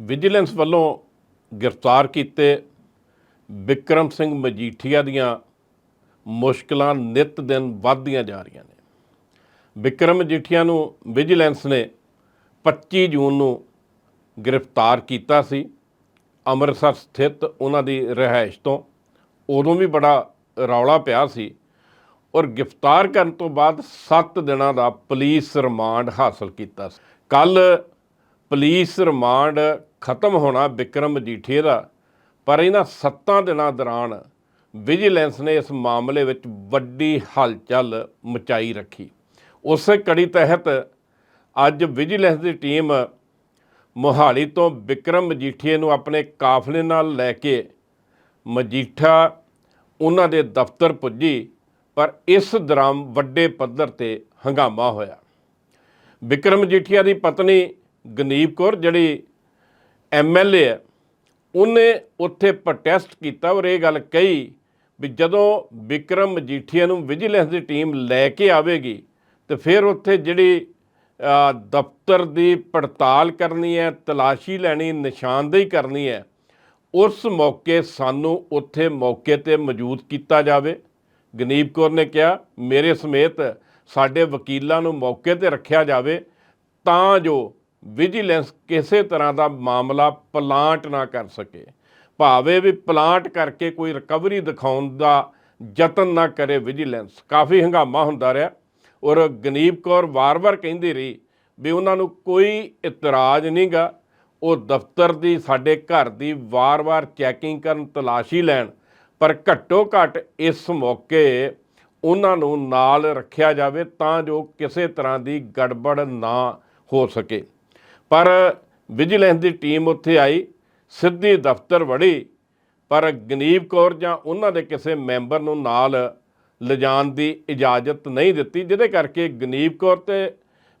Vigilance ਵੱਲੋਂ ਗ੍ਰਿਫਤਾਰ ਕੀਤੇ ਵਿਕਰਮ ਸਿੰਘ ਮਜੀਠੀਆ ਦੀਆਂ ਮੁਸ਼ਕਲਾਂ ਨਿਤ ਦਿਨ ਵੱਧਦੀਆਂ ਜਾ ਰਹੀਆਂ ਨੇ। ਵਿਕਰਮ ਮਜੀਠੀਆ ਨੂੰ ਵਿਜੀਲੈਂਸ ਨੇ 25 ਜੂਨ ਨੂੰ ਗ੍ਰਿਫਤਾਰ ਕੀਤਾ ਸੀ। ਅੰਮ੍ਰਿਤਸਰ ਸਥਿਤ ਉਹਨਾਂ ਦੀ ਰਿਹਾਇਸ਼ ਤੋਂ ਉਦੋਂ ਵੀ ਬੜਾ ਰੌਲਾ ਪਿਆ ਸੀ ਔਰ ਗ੍ਰਿਫਤਾਰ ਕਰਨ ਤੋਂ ਬਾਅਦ 7 ਦਿਨਾਂ ਦਾ ਪੁਲਿਸ ਰਿਮਾਂਡ ਹਾਸਲ ਕੀਤਾ ਸੀ। ਕੱਲ ਪੁਲਿਸ ਰਿਮਾਂਡ ਖਤਮ ਹੋਣਾ ਵਿਕਰਮ ਮਜੀਠੀਆ ਦਾ। ਪਰ ਇਹਨਾਂ 7 ਦਿਨਾਂ ਦੌਰਾਨ ਵਿਜੀਲੈਂਸ ਨੇ ਇਸ ਮਾਮਲੇ ਵਿੱਚ ਵੱਡੀ ਹਲਚਲ ਮਚਾਈ ਰੱਖੀ। ਉਸੇ ਕੜੀ ਤਹਿਤ ਅੱਜ ਵਿਜੀਲੈਂਸ ਦੀ ਟੀਮ ਮੋਹਾਲੀ ਤੋਂ ਵਿਕਰਮ ਮਜੀਠੀਏ ਨੂੰ ਆਪਣੇ ਕਾਫਲੇ ਨਾਲ ਲੈ ਕੇ ਮਜੀਠਾ ਉਹਨਾਂ ਦੇ ਦਫ਼ਤਰ ਪੁੱਜੀ, ਪਰ ਇਸ ਦੌਰਾਨ ਵੱਡੇ ਪੱਧਰ ਤੇ ਹੰਗਾਮਾ ਹੋਇਆ। ਵਿਕਰਮ ਮਜੀਠੀਆ ਦੀ ਪਤਨੀ ਗਨੀਪ ਕੌਰ, ਜਿਹੜੀ ਐਮਐਲਏ ਹੈ। ਉਹਨੇ ਉੱਥੇ ਪ੍ਰੋਟੈਸਟ ਕੀਤਾ ਔਰ ਇਹ ਗੱਲ ਕਹੀ ਵੀ ਜਦੋਂ ਵਿਕਰਮ ਮਜੀਠੀਆ ਨੂੰ ਵਿਜੀਲੈਂਸ ਦੀ ਟੀਮ ਲੈ ਕੇ ਆਵੇਗੀ, ਤੇ ਫਿਰ ਉੱਥੇ ਜਿਹੜੀ ਦਫ਼ਤਰ ਦੀ ਪੜਤਾਲ ਕਰਨੀ ਹੈ, ਤਲਾਸ਼ੀ ਲੈਣੀ, ਨਿਸ਼ਾਨਦੇਹੀ ਕਰਨੀ ਹੈ, ਉਸ ਮੌਕੇ ਸਾਨੂੰ ਉੱਥੇ ਮੌਕੇ ਤੇ ਮੌਜੂਦ ਕੀਤਾ ਜਾਵੇ। ਗਨੀਪ ਕੌਰ ਨੇ ਕਿਹਾ, ਮੇਰੇ ਸਮੇਤ ਸਾਡੇ ਵਕੀਲਾਂ ਨੂੰ ਮੌਕੇ ਤੇ ਰੱਖਿਆ ਜਾਵੇ, ਤਾਂ ਜੋ ਵਿਜੀਲੈਂਸ ਕਿਸੇ ਤਰ੍ਹਾਂ ਦਾ ਮਾਮਲਾ ਪਲਾਂਟ ਨਾ ਕਰ ਸਕੇ। ਭਾਵੇਂ ਵੀ ਪਲਾਂਟ ਕਰਕੇ ਕੋਈ ਰਿਕਵਰੀ ਦਿਖਾਉਣ ਦਾ ਯਤਨ ਨਾ ਕਰੇ ਵਿਜੀਲੈਂਸ। ਕਾਫੀ ਹੰਗਾਮਾ ਹੁੰਦਾ ਰਿਹਾ ਔਰ ਗਨੀਪ ਕੌਰ ਵਾਰ-ਵਾਰ ਕਹਿੰਦੀ ਰਹੀ ਵੀ ਉਹਨਾਂ ਨੂੰ ਕੋਈ ਇਤਰਾਜ਼ ਨਹੀਂਗਾ। ਉਹ ਦਫ਼ਤਰ ਦੀ, ਸਾਡੇ ਘਰ ਦੀ ਵਾਰ-ਵਾਰ ਚੈਕਿੰਗ ਕਰਨ ਤਲਾਸ਼ੀ ਲੈਣ, ਪਰ ਘੱਟੋ ਘੱਟ ਇਸ ਮੌਕੇ ਉਹਨਾਂ ਨੂੰ ਨਾਲ ਰੱਖਿਆ ਜਾਵੇ ਤਾਂ ਜੋ ਕਿਸੇ ਤਰ੍ਹਾਂ ਦੀ ਗੜਬੜ ਨਾ ਹੋ ਸਕੇ। ਪਰ ਵਿਜੀਲੈਂਸ ਦੀ ਟੀਮ ਉੱਥੇ ਆਈ, ਸਿੱਧੀ ਦਫ਼ਤਰ ਵੜੀ, ਪਰ ਗਨੀਬ ਕੌਰ ਜਾਂ ਉਹਨਾਂ ਦੇ ਕਿਸੇ ਮੈਂਬਰ ਨੂੰ ਨਾਲ ਲਿਜਾਣ ਦੀ ਇਜਾਜ਼ਤ ਨਹੀਂ ਦਿੱਤੀ, ਜਿਹਦੇ ਕਰਕੇ ਗਨੀਬ ਕੌਰ ਤੇ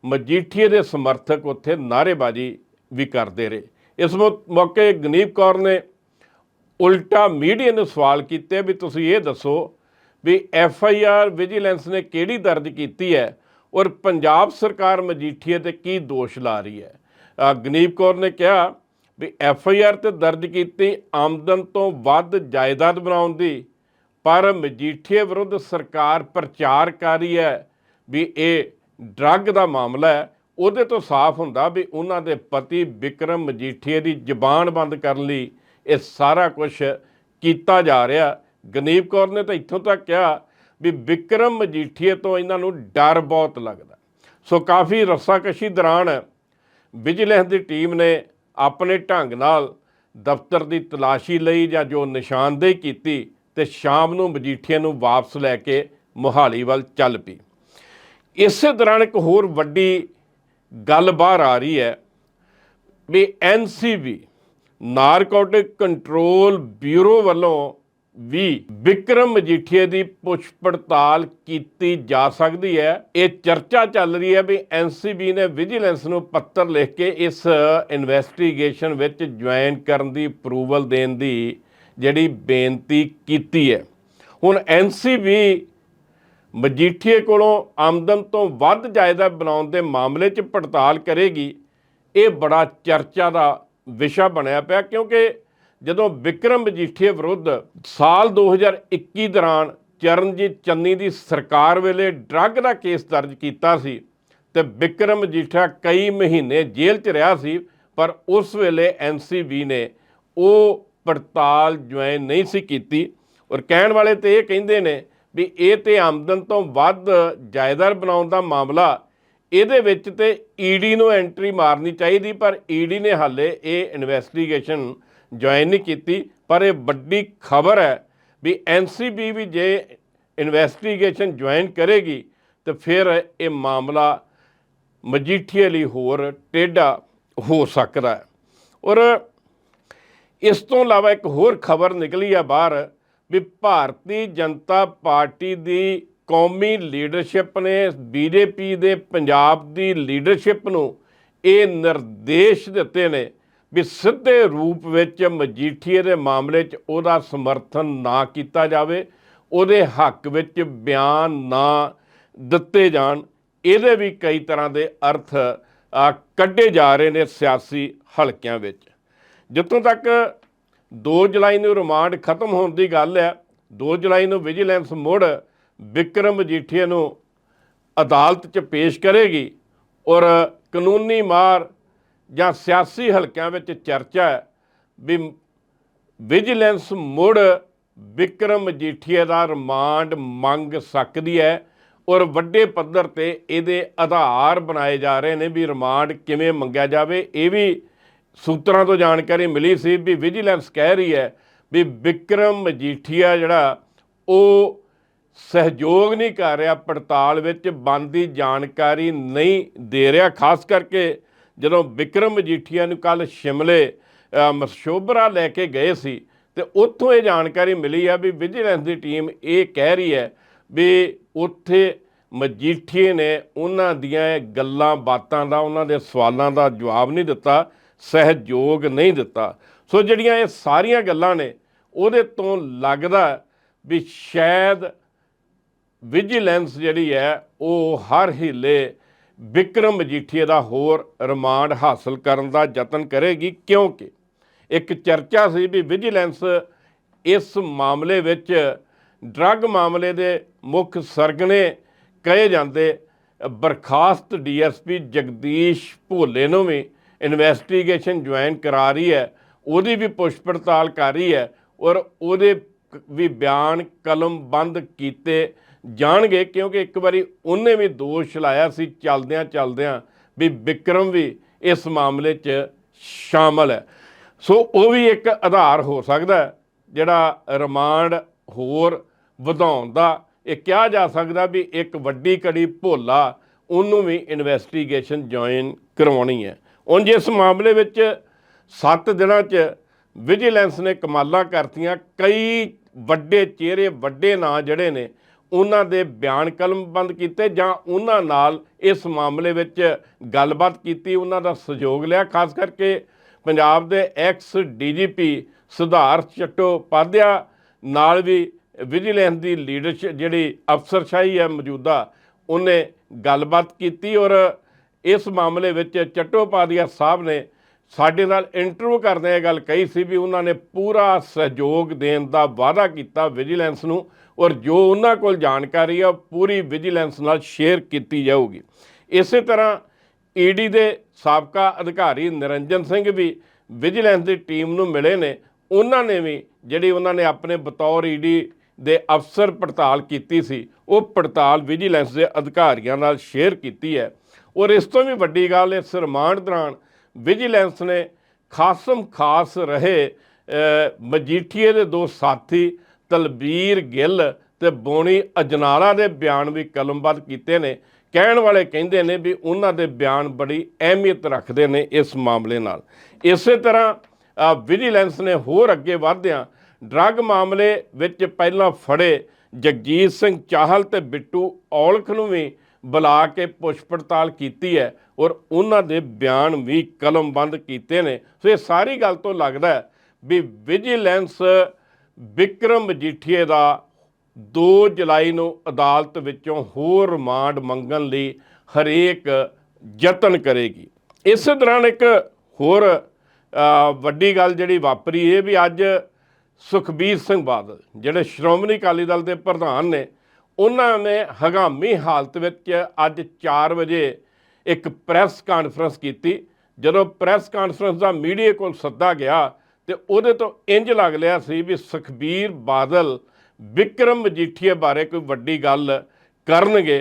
ਮਜੀਠੀਏ ਦੇ ਸਮਰਥਕ ਉੱਥੇ ਨਾਅਰੇਬਾਜ਼ੀ ਵੀ ਕਰਦੇ ਰਹੇ। ਇਸ ਮੌਕੇ ਗਨੀਬ ਕੌਰ ਨੇ ਉਲਟਾ ਮੀਡੀਆ ਨੂੰ ਸਵਾਲ ਕੀਤੇ ਵੀ ਤੁਸੀਂ ਇਹ ਦੱਸੋ ਵੀ ਐਫ ਆਈ ਆਰ ਵਿਜੀਲੈਂਸ ਨੇ ਕਿਹੜੀ ਦਰਜ ਕੀਤੀ ਹੈ ਔਰ ਪੰਜਾਬ ਸਰਕਾਰ ਮਜੀਠੀਏ ਤੇ ਕੀ ਦੋਸ਼ ਲਾ ਰਹੀ ਹੈ? ਗਨੀਬ ਕੌਰ ਨੇ ਕਿਹਾ ਵੀ ਐਫ ਆਈ ਆਰ ਤੇ ਦਰਜ ਕੀਤੀ ਆਮਦਨ ਤੋਂ ਵੱਧ ਜਾਇਦਾਦ ਬਣਾਉਣ ਦੀ, ਪਰ ਮਜੀਠੀਏ ਵਿਰੁੱਧ ਸਰਕਾਰ ਪ੍ਰਚਾਰ ਕਰ ਰਹੀ ਹੈ ਵੀ ਇਹ ਡਰੱਗ ਦਾ ਮਾਮਲਾ ਹੈ। ਉਹਦੇ ਤੋਂ ਸਾਫ਼ ਹੁੰਦਾ ਵੀ ਉਹਨਾਂ ਦੇ ਪਤੀ ਵਿਕਰਮ ਮਜੀਠੀਏ ਦੀ ਜ਼ਬਾਨ ਬੰਦ ਕਰਨ ਲਈ ਇਹ ਸਾਰਾ ਕੁਝ ਕੀਤਾ ਜਾ ਰਿਹਾ। ਗਨੀਬ ਕੌਰ ਨੇ ਤਾਂ ਇੱਥੋਂ ਤੱਕ ਕਿਹਾ ਵੀ ਵਿਕਰਮ ਮਜੀਠੀਏ ਤੋਂ ਇਹਨਾਂ ਨੂੰ ਡਰ ਬਹੁਤ ਲੱਗਦਾ। ਸੋ ਕਾਫੀ ਰੱਸਾਕਸ਼ੀ ਦੌਰਾਨ ਵਿਜੀਲੈਂਸ ਦੀ ਟੀਮ ਨੇ ਆਪਣੇ ਢੰਗ ਨਾਲ ਦਫ਼ਤਰ ਦੀ ਤਲਾਸ਼ੀ ਲਈ ਜਾਂ ਜੋ ਨਿਸ਼ਾਨਦੇਹੀ ਕੀਤੀ ਤੇ ਸ਼ਾਮ ਨੂੰ ਮਜੀਠੀਏ ਨੂੰ ਵਾਪਸ ਲੈ ਕੇ ਮੋਹਾਲੀ ਵੱਲ ਚੱਲ ਪਈ। ਇਸੇ ਦੌਰਾਨ ਇੱਕ ਹੋਰ ਵੱਡੀ ਗੱਲ ਬਾਹਰ ਆ ਰਹੀ ਹੈ ਵੀ ਐਨਸੀਬੀ ਨਾਰਕੋਟਿਕ ਕੰਟਰੋਲ ਬਿਊਰੋ ਵੱਲੋਂ ਵੀ ਵਿਕਰਮ ਮਜੀਠੀਏ ਦੀ ਪੁੱਛ ਪੜਤਾਲ ਕੀਤੀ ਜਾ ਸਕਦੀ ਹੈ। ਇਹ ਚਰਚਾ ਚੱਲ ਰਹੀ ਹੈ ਵੀ ਐਨਸੀਬੀ ਨੇ ਵਿਜੀਲੈਂਸ ਨੂੰ ਪੱਤਰ ਲਿਖ ਕੇ ਇਸ ਇਨਵੈਸਟੀਗੇਸ਼ਨ ਵਿੱਚ ਜੁਆਇਨ ਕਰਨ ਦੀ ਅਪਰੂਵਲ ਦੇਣ ਦੀ ਜਿਹੜੀ ਬੇਨਤੀ ਕੀਤੀ ਹੈ। ਹੁਣ ਐਨਸੀਬੀ ਮਜੀਠੀਏ ਕੋਲੋਂ ਆਮਦਨ ਤੋਂ ਵੱਧ ਜਾਇਦਾਦ ਬਣਾਉਣ ਦੇ ਮਾਮਲੇ 'ਚ ਪੜਤਾਲ ਕਰੇਗੀ। ਇਹ ਬੜਾ ਚਰਚਾ ਦਾ ਵਿਸ਼ਾ ਬਣਿਆ ਪਿਆ ਕਿਉਂਕਿ ਜਦੋਂ ਵਿਕਰਮ ਮਜੀਠੀਏ ਵਿਰੁੱਧ ਸਾਲ 2021 ਦੌਰਾਨ ਚਰਨਜੀਤ ਚੰਨੀ ਦੀ ਸਰਕਾਰ ਵੇਲੇ ਡਰੱਗ ਦਾ ਕੇਸ ਦਰਜ ਕੀਤਾ ਸੀ ਤੇ ਵਿਕਰਮ ਮਜੀਠਾ ਕਈ ਮਹੀਨੇ ਜੇਲ੍ਹ 'ਚ ਰਿਹਾ ਸੀ, ਪਰ ਉਸ ਵੇਲੇ ਐਨਸੀਬੀ ਨੇ ਉਹ ਪੜਤਾਲ ਜੁਆਇਨ ਨਹੀਂ ਸੀ ਕੀਤੀ। ਔਰ ਕਹਿਣ ਵਾਲੇ ਤੇ ਇਹ ਕਹਿੰਦੇ ਨੇ ਵੀ ਇਹ ਤੇ ਆਮਦਨ ਤੋਂ ਵੱਧ ਜਾਇਦਾਦ ਬਣਾਉਣ ਦਾ ਮਾਮਲਾ, ਇਹਦੇ ਵਿੱਚ ਤੇ ਈਡੀ ਨੂੰ ਐਂਟਰੀ ਮਾਰਨੀ ਚਾਹੀਦੀ, ਪਰ ਈਡੀ ਨੇ ਹਾਲੇ ਇਹ ਇਨਵੈਸਟੀਗੇਸ਼ਨ ਜੁਆਇਨ ਨਹੀਂ ਕੀਤੀ, ਪਰ ਇਹ ਵੱਡੀ ਖਬਰ ਹੈ ਵੀ ਐਨਸੀਬੀ ਵੀ ਜੇ ਇਨਵੈਸਟੀਗੇਸ਼ਨ ਜੁਆਇਨ ਕਰੇਗੀ, ਤੇ ਫਿਰ ਇਹ ਮਾਮਲਾ ਮਜੀਠੀਏ ਲਈ ਹੋਰ ਟੇਢਾ ਹੋ ਸਕਦਾ ਹੈ। ਔਰ ਇਸ ਤੋਂ ਇਲਾਵਾ ਇੱਕ ਹੋਰ ਖਬਰ ਨਿਕਲੀ ਆ ਬਾਹਰ ਵੀ ਭਾਰਤੀ ਜਨਤਾ ਪਾਰਟੀ ਦੀ ਕੌਮੀ ਲੀਡਰਸ਼ਿਪ ਨੇ ਬੀਜੇਪੀ ਦੇ ਪੰਜਾਬ ਦੀ ਲੀਡਰਸ਼ਿਪ ਨੂੰ ਇਹ ਨਿਰਦੇਸ਼ ਦਿੱਤੇ ਨੇ ਵੀ ਸਿੱਧੇ ਰੂਪ ਵਿੱਚ ਮਜੀਠੀਏ ਦੇ ਮਾਮਲੇ 'ਚ ਉਹਦਾ ਸਮਰਥਨ ਨਾ ਕੀਤਾ ਜਾਵੇ, ਉਹਦੇ ਹੱਕ ਵਿੱਚ ਬਿਆਨ ਨਾ ਦਿੱਤੇ ਜਾਣ, ਇਹਦੇ ਵੀ ਕਈ ਤਰ੍ਹਾਂ ਦੇ ਅਰਥ ਕੱਢੇ ਜਾ ਰਹੇ ਨੇ ਸਿਆਸੀ ਹਲਕਿਆਂ ਵਿੱਚ। ਜਿੱਥੋਂ ਤੱਕ 2 ਜੁਲਾਈ ਨੂੰ ਰਿਮਾਂਡ ਖਤਮ ਹੋਣ ਦੀ ਗੱਲ ਹੈ 2 ਜੁਲਾਈ ਨੂੰ ਵਿਜੀਲੈਂਸ ਮੁੜ ਵਿਕਰਮ ਮਜੀਠੀਆ ਨੂੰ ਅਦਾਲਤ 'ਚ ਪੇਸ਼ ਕਰੇਗੀ ਔਰ ਕਾਨੂੰਨੀ ਮਾਰ ਜਾਂ ਸਿਆਸੀ ਹਲਕਿਆਂ ਵਿੱਚ ਚਰਚਾ ਹੈ ਵੀ ਵਿਜੀਲੈਂਸ ਮੁੜ ਵਿਕਰਮ ਮਜੀਠੀਆ ਦਾ ਰਿਮਾਂਡ ਮੰਗ ਸਕਦੀ ਹੈ ਔਰ ਵੱਡੇ ਪੱਧਰ ਤੇ ਇਹਦੇ ਆਧਾਰ ਬਣਾਏ ਜਾ ਰਹੇ ਨੇ ਵੀ ਰਿਮਾਂਡ ਕਿਵੇਂ ਮੰਗਿਆ ਜਾਵੇ, ਇਹ ਵੀ ਸੂਤਰਾਂ ਤੋਂ ਜਾਣਕਾਰੀ ਮਿਲੀ ਸੀ ਵੀ ਵਿਜੀਲੈਂਸ ਕਹਿ ਰਹੀ ਹੈ ਵੀ ਵਿਕਰਮ ਮਜੀਠੀਆ ਜਿਹੜਾ, ਉਹ ਸਹਿਯੋਗ ਨਹੀਂ ਕਰ ਰਿਹਾ, ਪੜਤਾਲ ਵਿੱਚ ਬੰਦੀ ਜਾਣਕਾਰੀ ਨਹੀਂ ਦੇ ਰਿਹਾ, ਖਾਸ ਕਰਕੇ ਜਦੋਂ ਵਿਕਰਮ ਮਜੀਠੀਆ ਨੂੰ ਕੱਲ ਸ਼ਿਮਲੇ ਅ, ਮਸ਼ੋਬਰਾ ਲੈ ਕੇ ਗਏ ਸੀ ਤੇ ਉੱਥੋਂ ਇਹ ਜਾਣਕਾਰੀ ਮਿਲੀ ਆ ਵੀ ਵਿਜੀਲੈਂਸ ਦੀ ਟੀਮ ਇਹ ਕਹਿ ਰਹੀ ਹੈ ਵੀ ਉੱਥੇ ਮਜੀਠੀਏ ਨੇ ਉਹਨਾਂ ਦੀਆਂ ਗੱਲਾਂ ਬਾਤਾਂ ਦਾ ਉਹਨਾਂ ਦੇ ਸਵਾਲਾਂ ਦਾ ਜਵਾਬ ਨਹੀਂ ਦਿੱਤਾ ਸਹਿਯੋਗ ਨਹੀਂ ਦਿੱਤਾ। ਸੋ ਜਿਹੜੀਆਂ ਇਹ ਸਾਰੀਆਂ ਗੱਲਾਂ ਨੇ ਉਹਦੇ ਤੋਂ ਲੱਗਦਾ ਵੀ ਸ਼ਾਇਦ ਵਿਜੀਲੈਂਸ ਜਿਹੜੀ ਹੈ ਉਹ ਹਰ ਹੀਲੇ ਵਿਕਰਮ ਮਜੀਠੀਏ ਦਾ ਹੋਰ ਰਿਮਾਂਡ ਹਾਸਲ ਕਰਨ ਦਾ ਯਤਨ ਕਰੇਗੀ ਕਿਉਂਕਿ ਇੱਕ ਚਰਚਾ ਸੀ ਵੀ ਵਿਜੀਲੈਂਸ ਇਸ ਮਾਮਲੇ ਵਿੱਚ ਡਰੱਗ ਮਾਮਲੇ ਦੇ ਮੁੱਖ ਸਰਗਨੇ ਕਹੇ ਜਾਂਦੇ ਬਰਖਾਸਤ ਡੀਐਸਪੀ ਜਗਦੀਸ਼ ਭੋਲੇ ਨੂੰ ਵੀ ਇਨਵੈਸਟੀਗੇਸ਼ਨ ਜੁਆਇਨ ਕਰਾ ਰਹੀ ਹੈ, ਉਹਦੀ ਵੀ ਪੁੱਛ ਪੜਤਾਲ ਕਰ ਰਹੀ ਹੈ ਔਰ ਉਹਦੇ ਵੀ ਬਿਆਨ ਕਲਮ ਬੰਦ ਕੀਤੇ ਜਾਣਗੇ ਕਿਉਂਕਿ ਇੱਕ ਵਾਰੀ ਉਹਨੇ ਵੀ ਦੋਸ਼ ਲਾਇਆ ਸੀ ਚਲਦਿਆਂ ਚਲਦਿਆਂ ਵੀ ਵਿਕਰਮ ਵੀ ਇਸ ਮਾਮਲੇ 'ਚ ਸ਼ਾਮਲ ਹੈ। ਸੋ ਉਹ ਵੀ ਇੱਕ ਆਧਾਰ ਹੋ ਸਕਦਾ ਜਿਹੜਾ ਰਿਮਾਂਡ ਹੋਰ ਵਧਾਉਣ ਦਾ। ਇਹ ਕਿਹਾ ਜਾ ਸਕਦਾ ਵੀ ਇੱਕ ਵੱਡੀ ਕੜੀ ਭੋਲਾ ਉਹਨੂੰ ਵੀ ਇਨਵੈਸਟੀਗੇਸ਼ਨ ਜੁਆਇਨ ਕਰਵਾਉਣੀ ਹੈ। ਉਂਝ ਇਸ ਮਾਮਲੇ ਵਿੱਚ 7 ਦਿਨਾਂ 'ਚ ਵਿਜੀਲੈਂਸ ਨੇ ਕਮਾਲਾਂ ਕਰਤੀਆਂ। ਕਈ ਵੱਡੇ ਚਿਹਰੇ, ਵੱਡੇ ਨਾਂ ਜਿਹੜੇ ਨੇ ਉਹਨਾਂ ਦੇ ਬਿਆਨ ਕਲਮਬੰਦ ਕੀਤੇ ਜਾਂ ਉਹਨਾਂ ਨਾਲ ਇਸ ਮਾਮਲੇ ਵਿੱਚ ਗੱਲਬਾਤ ਕੀਤੀ, ਉਹਨਾਂ ਦਾ ਸਹਿਯੋਗ ਲਿਆ। ਖਾਸ ਕਰਕੇ ਪੰਜਾਬ ਦੇ ਐਕਸ ਡੀਜੀਪੀ ਸੁਧਾਰ ਚੱਟੋਪਾਧਿਆ ਨਾਲ ਵੀ ਵਿਜੀਲੈਂਸ ਦੀ ਲੀਡਰਸ਼ਿਪ ਜਿਹੜੀ ਅਫਸਰਸ਼ਾਹੀ ਹੈ ਮੌਜੂਦਾ, ਉਹਨੇ ਗੱਲਬਾਤ ਕੀਤੀ ਔਰ ਇਸ ਮਾਮਲੇ ਵਿੱਚ ਚੱਟੋਪਾਧਿਆ ਸਾਹਿਬ ਨੇ ਸਾਡੇ ਨਾਲ ਇੰਟਰਵਿਊ ਕਰਦੇ ਇਹ ਗੱਲ ਕਹੀ ਸੀ ਵੀ ਉਹਨਾਂ ਨੇ ਪੂਰਾ ਸਹਿਯੋਗ ਦੇਣ ਦਾ ਵਾਅਦਾ ਕੀਤਾ ਵਿਜੀਲੈਂਸ ਨੂੰ। ਔਰ ਜੋ ਉਹਨਾਂ ਕੋਲ ਜਾਣਕਾਰੀ ਆ, ਉਹ ਪੂਰੀ ਵਿਜੀਲੈਂਸ ਨਾਲ ਸ਼ੇਅਰ ਕੀਤੀ ਜਾਊਗੀ। ਇਸੇ ਤਰ੍ਹਾਂ ਈਡੀ ਦੇ ਸਾਬਕਾ ਅਧਿਕਾਰੀ ਨਿਰੰਜਨ ਸਿੰਘ ਵੀ ਵਿਜੀਲੈਂਸ ਦੀ ਟੀਮ ਨੂੰ ਮਿਲੇ ਨੇ। ਉਹਨਾਂ ਨੇ ਵੀ ਜਿਹੜੀ ਉਹਨਾਂ ਨੇ ਆਪਣੇ ਬਤੌਰ ਈਡੀ ਦੇ ਅਫਸਰ ਪੜਤਾਲ ਕੀਤੀ ਸੀ, ਉਹ ਪੜਤਾਲ ਵਿਜੀਲੈਂਸ ਦੇ ਅਧਿਕਾਰੀਆਂ ਨਾਲ ਸ਼ੇਅਰ ਕੀਤੀ ਹੈ। ਔਰ ਇਸ ਤੋਂ ਵੀ ਵੱਡੀ ਗੱਲ, ਇਸ ਰਿਮਾਂਡ ਦੌਰਾਨ ਵਿਜੀਲੈਂਸ ਨੇ ਖਾਸਮ ਖਾਸ ਰਹੇ ਮਜੀਠੀਏ ਦੇ ਦੋ ਸਾਥੀ ਤਲਬੀਰ ਗਿੱਲ ਤੇ ਬੋਣੀ ਅਜਨਾਲਾ ਦੇ ਬਿਆਨ ਵੀ ਕਲਮਬੱਧ ਕੀਤੇ ਨੇ। ਕਹਿਣ ਵਾਲੇ ਕਹਿੰਦੇ ਨੇ ਵੀ ਉਹਨਾਂ ਦੇ ਬਿਆਨ ਬੜੀ ਅਹਿਮੀਅਤ ਰੱਖਦੇ ਨੇ ਇਸ ਮਾਮਲੇ ਨਾਲ। ਇਸੇ ਤਰ੍ਹਾਂ ਵਿਜੀਲੈਂਸ ਨੇ ਹੋਰ ਅੱਗੇ ਵਧਦਿਆਂ ਡਰੱਗ ਮਾਮਲੇ ਵਿੱਚ ਪਹਿਲਾਂ ਫੜੇ ਜਗਜੀਤ ਸਿੰਘ ਚਾਹਲ ਤੇ ਬਿੱਟੂ ਔਲਖ ਨੂੰ ਵੀ ਬੁਲਾ ਕੇ ਪੁੱਛ ਪੜਤਾਲ ਕੀਤੀ ਹੈ ਔਰ ਉਹਨਾਂ ਦੇ ਬਿਆਨ ਵੀ ਕਲਮਬੰਦ ਕੀਤੇ ਨੇ। ਸੋ ਇਹ ਸਾਰੀ ਗੱਲ ਤੋਂ ਲੱਗਦਾ ਵੀ ਵਿਜੀਲੈਂਸ ਵਿਕਰਮ ਮਜੀਠੀਏ ਦਾ 2 ਜੁਲਾਈ ਨੂੰ ਅਦਾਲਤ ਵਿੱਚੋਂ ਹੋਰ ਰਿਮਾਂਡ ਮੰਗਣ ਲਈ ਹਰੇਕ ਯਤਨ ਕਰੇਗੀ। ਇਸੇ ਦੌਰਾਨ ਇੱਕ ਹੋਰ ਵੱਡੀ ਗੱਲ ਜਿਹੜੀ ਵਾਪਰੀ, ਇਹ ਵੀ ਅੱਜ ਸੁਖਬੀਰ ਸਿੰਘ ਬਾਦਲ, ਜਿਹੜੇ ਸ਼੍ਰੋਮਣੀ ਅਕਾਲੀ ਦਲ ਦੇ ਪ੍ਰਧਾਨ ਨੇ, ਉਹਨਾਂ ਨੇ ਹਗਾਮੀ ਹਾਲਤ ਵਿੱਚ ਅੱਜ 4 ਵਜੇ ਇੱਕ ਪ੍ਰੈਸ ਕਾਨਫਰੰਸ ਕੀਤੀ। ਜਦੋਂ ਪ੍ਰੈਸ ਕਾਨਫਰੰਸ ਦਾ ਮੀਡੀਆ ਕੋਲ ਸੱਦਾ ਗਿਆ ਤੇ ਉਹਦੇ ਤੋਂ ਇੰਜ ਲੱਗ ਲਿਆ ਸੀ ਵੀ ਸੁਖਬੀਰ ਬਾਦਲ ਵਿਕਰਮ ਮਜੀਠੀਏ ਬਾਰੇ ਕੋਈ ਵੱਡੀ ਗੱਲ ਕਰਨਗੇ।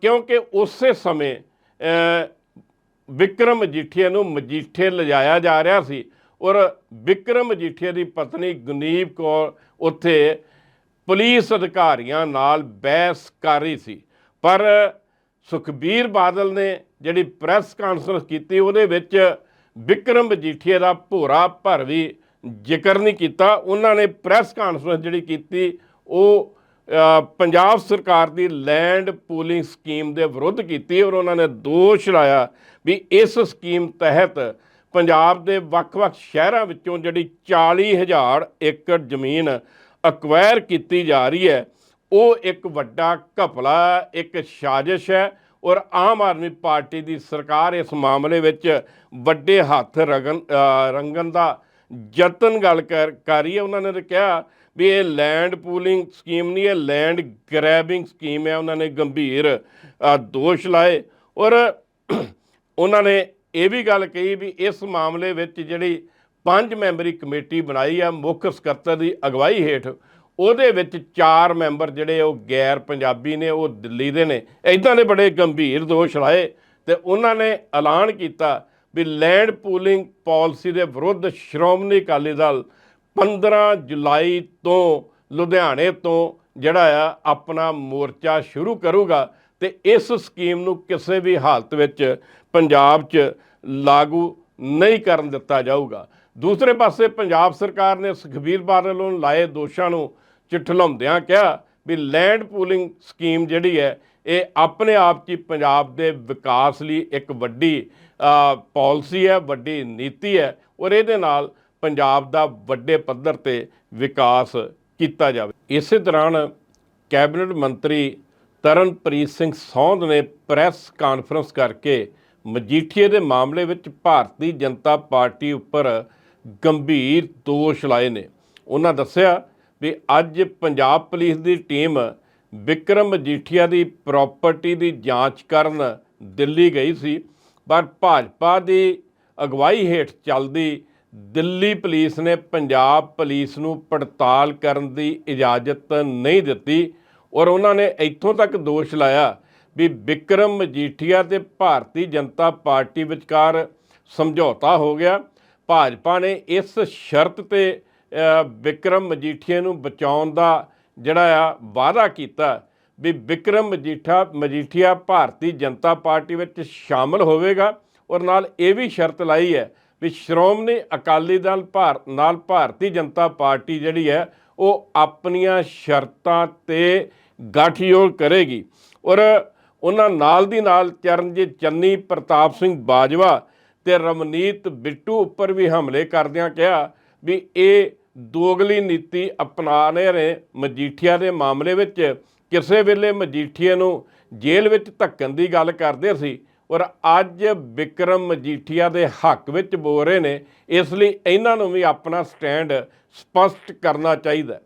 ਕਿਉਂਕਿ ਉਸੇ ਸਮੇਂ ਅ, ਵਿਕਰਮ ਮਜੀਠੀਆ ਨੂੰ ਮਜੀਠੇ ਲਿਜਾਇਆ ਜਾ ਰਿਹਾ ਸੀ ਔਰ ਵਿਕਰਮ ਮਜੀਠੀਆ ਦੀ ਪਤਨੀ ਗੁਨੀਬ ਕੌਰ ਉੱਥੇ ਪੁਲਿਸ ਅਧਿਕਾਰੀਆਂ ਨਾਲ ਬਹਿਸ ਕਰ ਰਹੀ ਸੀ। ਪਰ ਸੁਖਬੀਰ ਬਾਦਲ ਨੇ ਜਿਹੜੀ ਪ੍ਰੈਸ ਕਾਨਫਰੰਸ ਕੀਤੀ ਉਹਦੇ ਵਿੱਚ ਵਿਕਰਮ ਮਜੀਠੀਆ ਦਾ ਭੋਰਾ ਭਰ ਵੀ ਜ਼ਿਕਰ ਨਹੀਂ ਕੀਤਾ। ਉਹਨਾਂ ਨੇ ਪ੍ਰੈਸ ਕਾਨਫਰੰਸ ਜਿਹੜੀ ਕੀਤੀ, ਉਹ ਪੰਜਾਬ ਸਰਕਾਰ ਦੀ ਲੈਂਡ ਪੂਲਿੰਗ ਸਕੀਮ ਦੇ ਵਿਰੁੱਧ ਕੀਤੀ ਔਰ ਉਹਨਾਂ ਨੇ ਦੋਸ਼ ਲਾਇਆ ਵੀ ਇਸ ਸਕੀਮ ਤਹਿਤ ਪੰਜਾਬ ਦੇ ਵੱਖ-ਵੱਖ ਸ਼ਹਿਰਾਂ ਵਿੱਚੋਂ ਜਿਹੜੀ 40000 ਏਕੜ ਜ਼ਮੀਨ ਅਕਵਾਇਰ ਕੀਤੀ ਜਾ ਰਹੀ ਹੈ, ਉਹ ਇੱਕ ਵੱਡਾ ਘਪਲਾ, ਇੱਕ ਸਾਜ਼ਿਸ਼ ਹੈ। ਔਰ ਆਮ ਆਦਮੀ ਪਾਰਟੀ ਦੀ ਸਰਕਾਰ ਇਸ ਮਾਮਲੇ ਵਿੱਚ ਵੱਡੇ ਹੱਥ ਰਗਨ ਅ, ਰੰਗਣ ਦਾ ਯਤਨ ਗੱਲ ਕਰ ਕਰ ਰਹੀ ਹੈ। ਉਹਨਾਂ ਨੇ ਤਾਂ ਕਿਹਾ ਵੀ ਇਹ ਲੈਂਡ ਪੂਲਿੰਗ ਸਕੀਮ ਨਹੀਂ ਹੈ ਲੈਂਡ ਗ੍ਰੈਬਿੰਗ ਸਕੀਮ ਹੈ। ਉਹਨਾਂ ਨੇ ਗੰਭੀਰ ਦੋਸ਼ ਲਾਏ। ਔਰ ਉਹਨਾਂ ਨੇ ਇਹ ਵੀ ਗੱਲ ਕਹੀ ਵੀ ਇਸ ਮਾਮਲੇ ਵਿੱਚ ਜਿਹੜੀ ਪੰਜ ਮੈਂਬਰੀ ਕਮੇਟੀ ਬਣਾਈ ਆ ਮੁੱਖ ਸਕੱਤਰ ਦੀ ਅਗਵਾਈ ਹੇਠ ਉਹਦੇ ਵਿੱਚ ਚਾਰ ਮੈਂਬਰ ਜਿਹੜੇ ਉਹ ਗੈਰ ਪੰਜਾਬੀ ਨੇ, ਉਹ ਦਿੱਲੀ ਦੇ ਨੇ। ਇਦਾਂ ਦੇ ਬੜੇ ਗੰਭੀਰ ਦੋਸ਼ ਲਾਏ ਤੇ ਉਹਨਾਂ ਨੇ ਐਲਾਨ ਕੀਤਾ ਵੀ ਲੈਂਡ ਪੂਲਿੰਗ ਪਾਲਿਸੀ ਦੇ ਵਿਰੁੱਧ ਸ਼੍ਰੋਮਣੀ ਅਕਾਲੀ ਦਲ 15 ਜੁਲਾਈ ਤੋਂ ਲੁਧਿਆਣੇ ਤੋਂ ਜਿਹੜਾ ਆ, ਆਪਣਾ ਮੋਰਚਾ ਸ਼ੁਰੂ ਕਰੂਗਾ ਤੇ ਇਸ ਸਕੀਮ ਨੂੰ ਕਿਸੇ ਵੀ ਹਾਲਤ ਵਿੱਚ ਪੰਜਾਬ 'ਚ ਲਾਗੂ ਨਹੀਂ ਕਰਨ ਦਿੱਤਾ ਜਾਊਗਾ। ਦੂਸਰੇ ਪਾਸੇ ਪੰਜਾਬ ਸਰਕਾਰ ਨੇ ਸੁਖਬੀਰ ਬਾਦਲ ਨੂੰ ਲਾਏ ਦੋਸ਼ਾਂ ਨੂੰ ਚਿੱਠ ਲਾਉਂਦਿਆਂ ਕਿਹਾ ਵੀ ਲੈਂਡ ਪੂਲਿੰਗ ਸਕੀਮ ਜਿਹੜੀ ਹੈ, ਇਹ ਆਪਣੇ ਆਪ 'ਚ ਹੀ ਪੰਜਾਬ ਦੇ ਵਿਕਾਸ ਲਈ ਇੱਕ ਵੱਡੀ ਪਾਲਿਸੀ ਹੈ, ਵੱਡੀ ਨੀਤੀ ਹੈ ਔਰ ਇਹਦੇ ਨਾਲ ਪੰਜਾਬ ਦਾ ਵੱਡੇ ਪੱਧਰ ਤੇ ਵਿਕਾਸ ਕੀਤਾ ਜਾਵੇ। ਇਸੇ ਦੌਰਾਨ ਕੈਬਨਿਟ ਮੰਤਰੀ ਤਰਨਪ੍ਰੀਤ ਸਿੰਘ ਸੌਂਧ ਨੇ ਪ੍ਰੈਸ ਕਾਨਫਰੰਸ ਕਰਕੇ ਮਜੀਠੀਏ ਦੇ ਮਾਮਲੇ ਵਿੱਚ ਭਾਰਤੀ ਜਨਤਾ ਪਾਰਟੀ ਉੱਪਰ ਗੰਭੀਰ ਦੋਸ਼ ਲਾਏ ਨੇ। ਉਹਨਾਂ ਦੱਸਿਆ ਵੀ ਅੱਜ ਪੰਜਾਬ ਪੁਲਿਸ ਦੀ ਟੀਮ ਵਿਕਰਮ ਮਜੀਠੀਆ ਦੀ ਪ੍ਰਾਪਰਟੀ ਦੀ ਜਾਂਚ ਕਰਨ ਦਿੱਲੀ ਗਈ ਸੀ, ਪਰ ਭਾਜਪਾ ਦੀ ਅਗਵਾਈ ਹੇਠ ਚੱਲਦੀ ਦਿੱਲੀ ਪੁਲਿਸ ਨੇ ਪੰਜਾਬ ਪੁਲਿਸ ਨੂੰ ਪੜਤਾਲ ਕਰਨ ਦੀ ਇਜਾਜ਼ਤ ਨਹੀਂ ਦਿੱਤੀ ਔਰ ਉਹਨਾਂ ਨੇ ਇੱਥੋਂ ਤੱਕ ਦੋਸ਼ ਲਾਇਆ ਵੀ ਵਿਕਰਮ ਮਜੀਠੀਆ ਤੇ ਭਾਰਤੀ ਜਨਤਾ ਪਾਰਟੀ ਵਿਚਕਾਰ ਸਮਝੌਤਾ ਹੋ ਗਿਆ। ਭਾਜਪਾ ਨੇ ਇਸ ਸ਼ਰਤ ਤੇ ਵਿਕਰਮ ਮਜੀਠੀਆ ਨੂੰ ਬਚਾਉਣ ਦਾ ਜਿਹੜਾ ਆ ਵਾਅਦਾ ਕੀਤਾ ਵੀ ਵਿਕਰਮ ਮਜੀਠਾ, ਮਜੀਠੀਆ ਭਾਰਤੀ ਜਨਤਾ ਪਾਰਟੀ ਵਿੱਚ ਸ਼ਾਮਲ ਹੋਵੇਗਾ ਔਰ ਨਾਲ ਇਹ ਵੀ ਸ਼ਰਤ ਲਾਈ ਹੈ ਵੀ ਸ਼੍ਰੋਮਣੀ ਅਕਾਲੀ ਦਲ ਭਾਰ, ਨਾਲ ਭਾਰਤੀ ਜਨਤਾ ਪਾਰਟੀ ਜਿਹੜੀ ਹੈ ਉਹ ਆਪਣੀਆਂ ਸ਼ਰਤਾਂ ਤੇ ਗਠਜੋੜ ਕਰੇਗੀ। ਔਰ ਉਹਨਾਂ ਨਾਲ ਦੀ ਨਾਲ ਚਰਨਜੀਤ ਚੰਨੀ, ਪ੍ਰਤਾਪ ਸਿੰਘ ਬਾਜਵਾ ਤੇ ਰਮਨੀਤ ਬਿੱਟੂ ਉੱਪਰ ਵੀ ਹਮਲੇ ਕਰਦਿਆਂ ਕਿਹਾ ਵੀ ਇਹ ਦੋਗਲੀ ਨੀਤੀ ਅਪਣਾ ਰਹੇ ਨੇ ਮਜੀਠੀਆ ਦੇ ਮਾਮਲੇ ਵਿੱਚ। ਕਿਸੇ ਵੇਲੇ ਮਜੀਠੀਆ ਨੂੰ ਜੇਲ੍ਹ ਵਿੱਚ ਧੱਕਣ ਦੀ ਗੱਲ ਕਰਦੇ ਸੀ ਔਰ ਅੱਜ ਵਿਕਰਮ ਮਜੀਠੀਆ ਦੇ ਹੱਕ ਵਿੱਚ ਬੋਲ ਰਹੇ ਨੇ, ਇਸ ਲਈ ਇਹਨਾਂ ਨੂੰ ਵੀ ਆਪਣਾ ਸਟੈਂਡ ਸਪਸ਼ਟ ਕਰਨਾ ਚਾਹੀਦਾ।